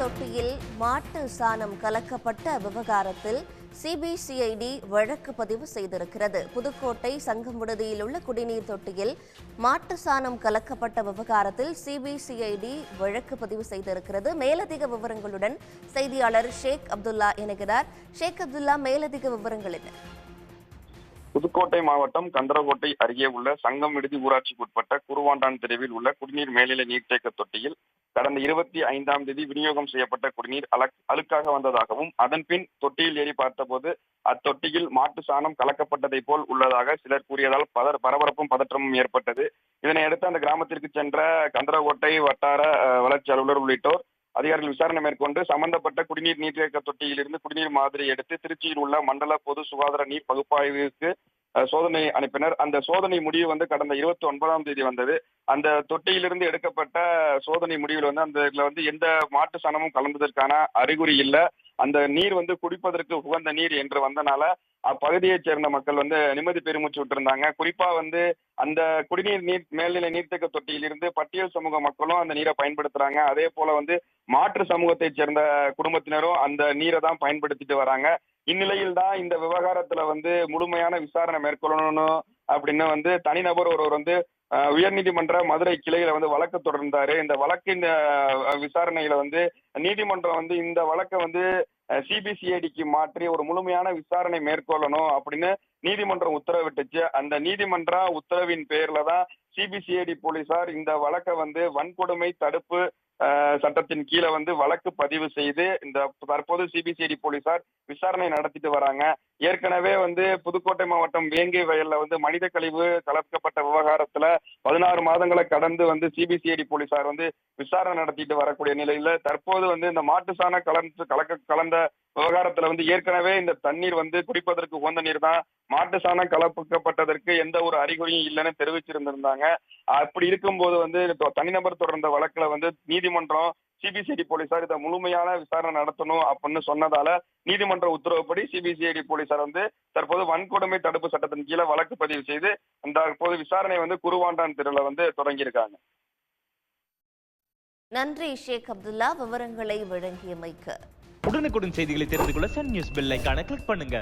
தொட்டியில் மாட்டு சாணம் கலக்கப்பட்ட விவகாரத்தில் சிபிசிஐடி வழக்கு பதிவு செய்திருக்கிறது. புதுக்கோட்டை சங்கம் விடுதியில் உள்ள குடிநீர் தொட்டியில் மாட்டு சாணம் கலக்கப்பட்ட விவகாரத்தில் சிபிசிஐடி வழக்கு பதிவு செய்திருக்கிறது. மேலதிக விவரங்களுடன் செய்தியாளர் ஷேக் அப்துல்லா இணைகிறார். ஷேக் அப்துல்லா மேலதிக விவரங்கள் என்ன புதுக்கோட்டை மாவட்டம் கந்தரகோட்டை அருகே உள்ள சங்கம் விடுதி ஊராட்சிக்குட்பட்ட குருவாண்டான் தெருவில் உள்ள குடிநீர் மேல்நிலை நீர்த்தேக்க தொட்டியில் கடந்த இருபத்தி ஐந்தாம் தேதி விநியோகம் செய்யப்பட்ட குடிநீர் அழுக்காக வந்ததாகவும் அதன் பின் தொட்டியில் ஏறி பார்த்தபோது அத்தொட்டியில் மாட்டு சாணம் கலக்கப்பட்டதை போல் உள்ளதாக சிலர் கூறியதால் பதர் பரபரப்பும் பதற்றமும் ஏற்பட்டது. இதனையடுத்து அந்த கிராமத்திற்கு சென்ற கந்தரகோட்டை வட்டார வளர்ச்சி அலுவலர் உள்ளிட்டோர் அதிகாரிகள் விசாரணை மேற்கொண்டு சம்பந்தப்பட்ட குடிநீர் நீர்த்தேக்க தொட்டியிலிருந்து குடிநீர் மாதிரி எடுத்து திருச்சியில் உள்ள மண்டல பொது சுகாதார நீர் பகுப்பாய்விற்கு சோதனை அனுப்பினர். அந்த சோதனை முடிவு வந்து கடந்த இருபத்தி ஒன்பதாம் தேதி வந்தது. அந்த தொட்டியிலிருந்து எடுக்கப்பட்ட சோதனை முடிவில் வந்து அந்த இதுல வந்து எந்த மாட்டு சாணமும் கலந்ததற்கான அறிகுறி இல்ல. அந்த நீர் வந்து குடிப்பதற்கு உகந்த நீர் என்று வந்தனால அப்பகுதியைச் சேர்ந்த மக்கள் வந்து நிம்மதி பெருமூச்சு விட்டிருந்தாங்க. குறிப்பா வந்து அந்த குடிநீர் நீர் மேல்நிலை நீர்த்தேக்க தொட்டியிலிருந்து பட்டியல் சமூக மக்களும் அந்த நீரை பயன்படுத்துறாங்க. அதே போல வந்து மாற்று சமூகத்தைச் சேர்ந்த குடும்பத்தினரும் அந்த நீரை தான் பயன்படுத்திட்டு வராங்க. இந்நிலையில் தான் இந்த விவகாரத்துல வந்து முழுமையான விசாரணை மேற்கொள்ளணும் அப்படின்னு வந்து தனிநபர் ஒருவர் வந்து உயர்நீதிமன்ற மதுரை கிளையில வந்து வழக்கு தொடர்ந்தாரு. இந்த வழக்கின் விசாரணையில வந்து நீதிமன்றம் வந்து இந்த வழக்கை வந்து சிபிசிஐடிக்கு மாற்றி ஒரு முழுமையான விசாரணை மேற்கொள்ளணும் அப்படின்னு நீதிமன்றம் உத்தரவிட்டுச்சு. அந்த நீதிமன்ற உத்தரவின் பேர்ல தான் சிபிசிஐடி போலீசார் இந்த வழக்கை வந்து வன்கொடுமை தடுப்பு சட்டத்தின் கீழே வந்து வழக்கு பதிவு செய்து இந்த தற்போது சிபிசிஐடி போலீசார் விசாரணை நடத்திட்டு வராங்க. ஏற்கனவே வந்து புதுக்கோட்டை மாவட்டம் வேங்கை வயல்ல வந்து மனித கழிவு கலக்கப்பட்ட விவகாரத்துல பதினாறு மாதங்களை கடந்து வந்து சிபிசிஐடி போலீசார் வந்து விசாரணை நடத்திட்டு வரக்கூடிய நிலையில தற்போது வந்து இந்த மாட்டு சாண கலந்து கலக்க கலந்த விவகாரத்துல வந்து ஏற்கனவே இந்த தண்ணீர் வந்து குடிப்பதற்கு உகந்த நீர் தான். மாட்டு சாணம் கலப்புக்கப்பட்டதற்கு எந்த ஒரு அறிகுறியும் இல்லைன்னு தெரிவிச்சிருந்திருந்தாங்க. அப்படி இருக்கும்போது வந்து தனிநபர் தொடர்ந்த வழக்குல வந்து நீதிமன்றம் சிபிசிஐடி போலீசார் இதை முழுமையான விசாரணை நடத்தணும் அப்படின்னு சொன்னதால நீதிமன்ற உத்தரவுப்படி சிபிசிஐடி போலீசார் வந்து தற்போது வன்கொடுமை தடுப்பு சட்டத்தின் கீழே வழக்கு பதிவு செய்து அந்த தற்போது விசாரணை வந்து குருவாண்டான் தெருவில் வந்து தொடங்கியிருக்காங்க. நன்றி ஷேக் அப்துல்லா. விவரங்களை வழங்கியமைக்கு. உடனுக்குடன் செய்திகளை தெரிந்து கொள்ள சன் நியூஸ் பெல் ஐகானை கிளிக் பண்ணுங்க.